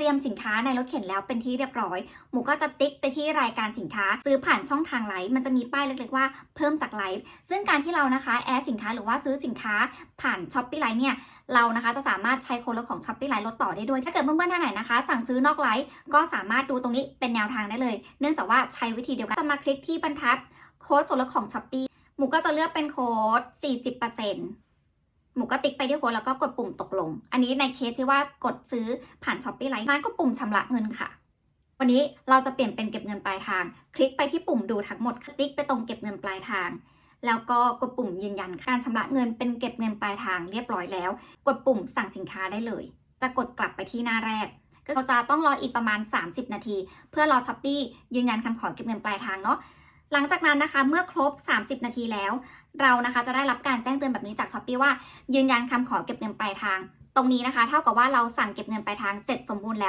เตรียมสินค้าในรถเข็นแล้วเป็นที่เรียบร้อย หมูก็จะติ๊กไปที่รายการสินค้า ซื้อผ่านช่องทางไลฟ์มันจะมีป้ายเล็กๆว่าเพิ่มจากไลฟ์ซึ่งการที่เรานะคะแอดสินค้าหรือว่าซื้อสินค้าผ่านช้อปปี้ไลฟ์เนี่ยเรานะคะจะสามารถใช้โค้ดลดของช้อปปี้ไลฟ์ลดต่อได้ด้วย ถ้าเกิดเพื่อนๆท่านไหนนะคะ สั่งซื้อนอกไลฟ์ก็สามารถดูตรงนี้เป็นแนวทางได้เลย เนื่องจากว่าใช้วิธีเดียวกันจะมาคลิกที่บรรทัดโค้ดส่วนลดของช้อปปี้หมูก็จะเลือกเป็นโค้ด40% หมูก็ติ๊กไปที่โค้ดแล้วก็กดปุ่มตกลง อันนี้ในเคสที่ว่ากดซื้อผ่านช้อปปี้ไลฟ์นั้นก็ปุ่มชำระเงินค่ะ วันนี้เราจะเปลี่ยนเป็นเก็บเงินปลายทาง คลิกไปที่ปุ่มดูทั้งหมดติ๊กไปตรงเก็บเงินปลายทาง แล้วก็กดปุ่มยืนยันการชำระเงินเป็นเก็บเงินปลายทางเรียบร้อยแล้ว กดปุ่มสั่งสินค้าได้เลย จะกดกลับไปที่หน้าแรกก็จะต้องรออีกประมาณ 30 นาที เพื่อรอช้อปปี้ยืนยันคำขอเก็บเงินปลายทางเนาะหลังจากนั้นนะคะเมื่อครบ 30 นาทีแล้ว เรานะคะจะได้รับการแจ้งเตือนแบบนี้จากช้อปปี้ว่ายืนยันคำขอเก็บเงินปลายทาง ตรงนี้นะคะ เท่ากับว่าเราสั่งเก็บเงินปลายทางเสร็จสมบูรณ์แล้ว